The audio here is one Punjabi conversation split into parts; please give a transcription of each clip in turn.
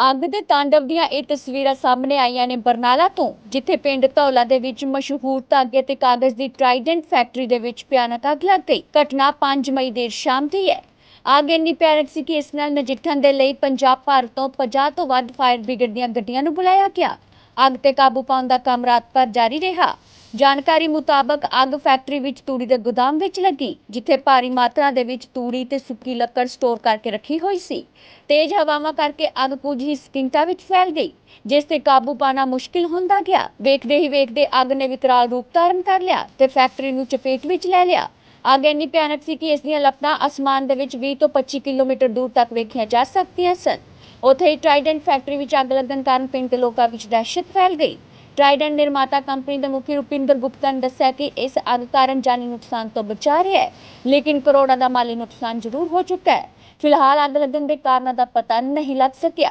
ਅੱਗ ਦੇ ਤਾਂਡਵ ਦੀਆਂ ਇਹ ਤਸਵੀਰਾਂ ਸਾਹਮਣੇ ਆਈਆਂ ਨੇ ਬਰਨਾਲਾ ਤੋਂ, ਜਿੱਥੇ ਪਿੰਡ ਧੌਲਾ ਦੇ ਵਿੱਚ ਮਸ਼ਹੂਰ ਧਾਗੇ ਤੇ ਕਾਗਜ਼ ਦੀ ਟਰਾਈਡੈਂਟ ਫੈਕਟਰੀ ਦੇ ਵਿੱਚ ਭਿਆਨਕ ਅੱਗ ਲੱਗ ਗਈ। ਘਟਨਾ 5 ਮਈ ਦੇਰ ਸ਼ਾਮ ਦੀ ਹੈ। ਅੱਗ ਇੰਨੀ ਭਿਆਨਕ ਸੀ ਕਿ ਇਸ ਨਾਲ ਨਜਿੱਠਣ ਦੇ ਲਈ ਪੰਜਾਬ ਭਰ ਤੋਂ 50 ਤੋਂ ਵੱਧ ਫਾਇਰ ਬ੍ਰਿਗੇਡ ਦੀਆਂ ਗੱਡੀਆਂ ਨੂੰ ਬੁਲਾਇਆ ਗਿਆ। ਅੱਗ ਤੇ ਕਾਬੂ ਪਾਉਣ ਦਾ ਕੰਮ ਰਾਤ ਭਰ ਜਾਰੀ ਰਿਹਾ। ਜਾਣਕਾਰੀ ਮੁਤਾਬਕ ਅੱਗ ਫੈਕਟਰੀ ਵਿੱਚ ਤੂੜੀ ਦੇ ਗੋਦਾਮ ਵਿੱਚ ਲੱਗੀ, ਜਿੱਥੇ ਭਾਰੀ ਮਾਤਰਾ ਦੇ ਵਿੱਚ ਤੂੜੀ ਤੇ ਸੁੱਕੀ ਲੱਕੜ ਸਟੋਰ ਕਰਕੇ ਰੱਖੀ ਹੋਈ ਸੀ। ਤੇਜ਼ ਹਵਾਵਾਂ ਕਰਕੇ ਅੱਗ ਕੁਝ ਹੀ ਸਕਿੰਟਾਂ ਵਿੱਚ ਫੈਲ ਗਈ, ਜਿਸ ਤੇ ਕਾਬੂ ਪਾਣਾ ਮੁਸ਼ਕਿਲ ਹੁੰਦਾ ਗਿਆ। ਵੇਖਦੇ ਹੀ ਵੇਖਦੇ ਅੱਗ ਨੇ ਵਿਕਰਾਲ ਰੂਪ ਧਾਰਨ ਕਰ ਲਿਆ ਤੇ ਫੈਕਟਰੀ ਨੂੰ ਚਪੇਟ ਵਿੱਚ ਲੈ ਲਿਆ। ਅੱਗ ਇੰਨੀ ਭਿਆਨਕ ਸੀ ਕਿ ਇਸ ਦੀਆਂ ਲਪਟਾਂ ਅਸਮਾਨ ਦੇ ਵਿੱਚ 20 ਤੋਂ 25 ਕਿਲੋਮੀਟਰ ਦੂਰ ਤੱਕ ਵੇਖੀਆਂ ਜਾ ਸਕਦੀਆਂ ਸਨ। ਉੱਥੇ ਹੀ ਟਰਾਈਡੈਂਟ ਫੈਕਟਰੀ ਵਿੱਚ ਅੱਗ ਲੱਗਣ ਕਾਰਨ ਪਿੰਡ ਦੇ ਲੋਕਾਂ ਵਿੱਚ ਦਹਿਸ਼ਤ ਫੈਲ ਗਈ। ਟਰਾਈਡੈਂਟ ਨਿਰਮਾਤਾ ਕੰਪਨੀ ਦੇ ਮੁਖੀ ਰੁਪਿੰਦਰ ਗੁਪਤਾ ਨੇ ਦੱਸਿਆ ਕਿ ਇਸ ਅੱਗ ਕਾਰਨ ਜਾਨੀ ਨੁਕਸਾਨ ਤੋਂ ਬਚਾ ਰਿਹਾ ਹੈ, ਲੇਕਿਨ ਕਰੋੜਾਂ ਦਾ ਮਾਲੀ ਨੁਕਸਾਨ ਜ਼ਰੂਰ ਹੋ ਚੁੱਕਾ ਹੈ। ਫਿਲਹਾਲ ਅੱਗ ਲੱਗਣ ਦੇ ਕਾਰਨਾਂ ਦਾ ਪਤਾ ਨਹੀਂ ਲੱਗ ਸਕਿਆ।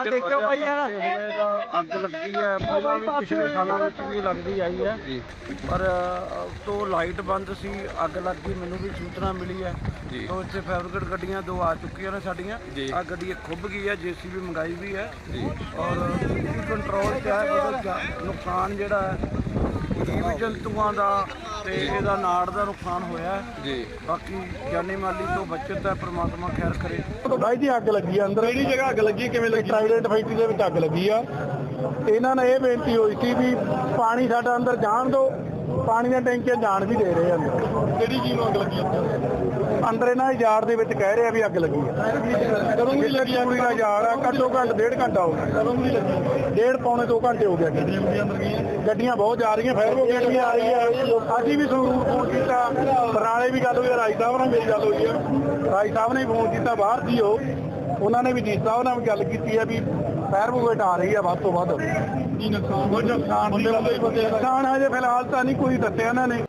ਆ ਦੇਖੋ ਭਾਈ ਯਾਰ। ਅੱਗ ਲੱਗੀ ਹੈ। ਪਹਿਲਾਂ ਵੀ ਪਿਛਲੇ ਸਾਲਾਂ ਵਿੱਚ ਵੀ ਲੱਗਦੀ ਆਈ ਹੈ। ਪਰ ਤੋਂ ਲਾਈਟ ਬੰਦ ਸੀ ਅੱਗ ਲੱਗ ਗਈ ਮੈਨੂੰ ਵੀ ਸੂਚਨਾ ਮਿਲੀ ਹੈ। ਤੋਂ ਇੱਥੇ ਫੈਬਰਿਕੇਟ ਗੱਡੀਆਂ ਦੋ ਆ ਚੁੱਕੀਆਂ ਨੇ ਸਾਡੀਆਂ। ਆ ਗੱਡੀ ਖੁੱਭ ਗਈ ਹੈ ਜੀਸੀਬੀ ਮੰਗਾਈ ਵੀ ਹੈ। ਔਰ ਕੰਟਰੋਲ ਚ ਹੈ ਨੁਕਸਾਨ ਜਿਹੜਾ ਹੈ ਜੀਵ ਜੰਤੂਆਂ ਦਾ ਤੇ ਇਹਦਾ ਨਾੜ ਦਾ ਨੁਕਸਾਨ ਹੋਇਆ ਹੈ। ਜੀ। ਬਾਕੀ ਜਾਨੀ ਮਾਲੀ ਤੋਂ ਬਚਤ ਹੈ ਪ੍ਰਮਾਤਮਾ ਖੈਰ ਕਰੇ। ਬਾਈ ਦੀ ਅੱਗ ਲੱਗੀ ਆ ਅੰਦਰ। ਕਿਹੜੀ ਜਗ੍ਹਾ ਅੱਗ ਲੱਗੀ ਕਿਵੇਂ ਲੱਗੀ? ਟ੍ਰਾਈਡੈਂਟ ਫੈਕਟਰੀ ਦੇ ਵਿੱਚ ਅੱਗ ਲੱਗੀ ਆ। ਇਹਨਾਂ ਨੇ ਇਹ ਬੇਨਤੀ ਹੋਈ ਸੀ ਵੀ ਪਾਣੀ ਸਾਡਾ ਅੰਦਰ ਜਾਣ ਦਿਓ। ਪਾਣੀ ਦੀਆਂ ਟੈਂਕੀਆਂ ਜਾਣ ਵੀ ਦੇ ਰਹੇ ਅੰਦਰ। ਕਿਹੜੀ ਚੀਜ਼ ਨੂੰ ਅੱਗ ਲੱਗੀ ਅੰਦਰ ਇਹਨਾਂ ਦੇ ਯਾਰ ਦੇ ਵਿੱਚ ਕਹਿ ਰਹੇ ਆ ਵੀ ਅੱਗ ਲੱਗੀ ਆ। ਕਦੋਂ ਲੱਗੀ ਦਾ ਯਾਰ ਆ ਘੱਟੋ ਘੱਟ ਡੇਢ ਘੰਟਾ ਹੋ ਗਿਆ। ਕਦੋਂ ਵੀ ਲੱਗੀ ਡੇਢ ਪੌਣੇ 2 ਘੰਟੇ ਹੋ ਗਏ ਗੱਡੀਆਂ ਬਹੁਤ ਜਾ ਰਹੀਆਂ ਫਾਇਰ ਬ੍ਰਿਗੇਡ ਵੀ ਆ ਰਹੀ ਆ ਅਸੀਂ ਵੀ ਸੰਗਰੂਰ ਫੋਨ ਕੀਤਾ। ਬਰਨਾਲੇ ਵੀ ਗੱਲ ਹੋਈ ਰਾਜ ਸਾਹਿਬ ਨਾਲ ਮੇਰੀ ਗੱਲ ਹੋਈ ਆ। ਰਾਜ ਸਾਹਿਬ ਨੇ ਫੋਨ ਕੀਤਾ ਬਾਹਰ ਸੀ ਉਹ। ਉਹਨਾਂ ਨੇ ਵੀ ਡੀ ਸਾਹਿਬ ਨਾਲ ਵੀ ਗੱਲ ਕੀਤੀ ਆ ਵੀ ਫਾਇਰ ਬ੍ਰਿਗੇਡ ਆ ਰਹੀ ਆ ਵੱਧ ਤੋਂ ਵੱਧ। ਕੀ ਨੁਕਸਾਨ? ਨੁਕਸਾਨ ਹਜੇ ਫਿਲਹਾਲ ਤਾਂ ਨਹੀਂ ਕੋਈ ਦੱਸਿਆ ਇਹਨਾਂ ਨੇ।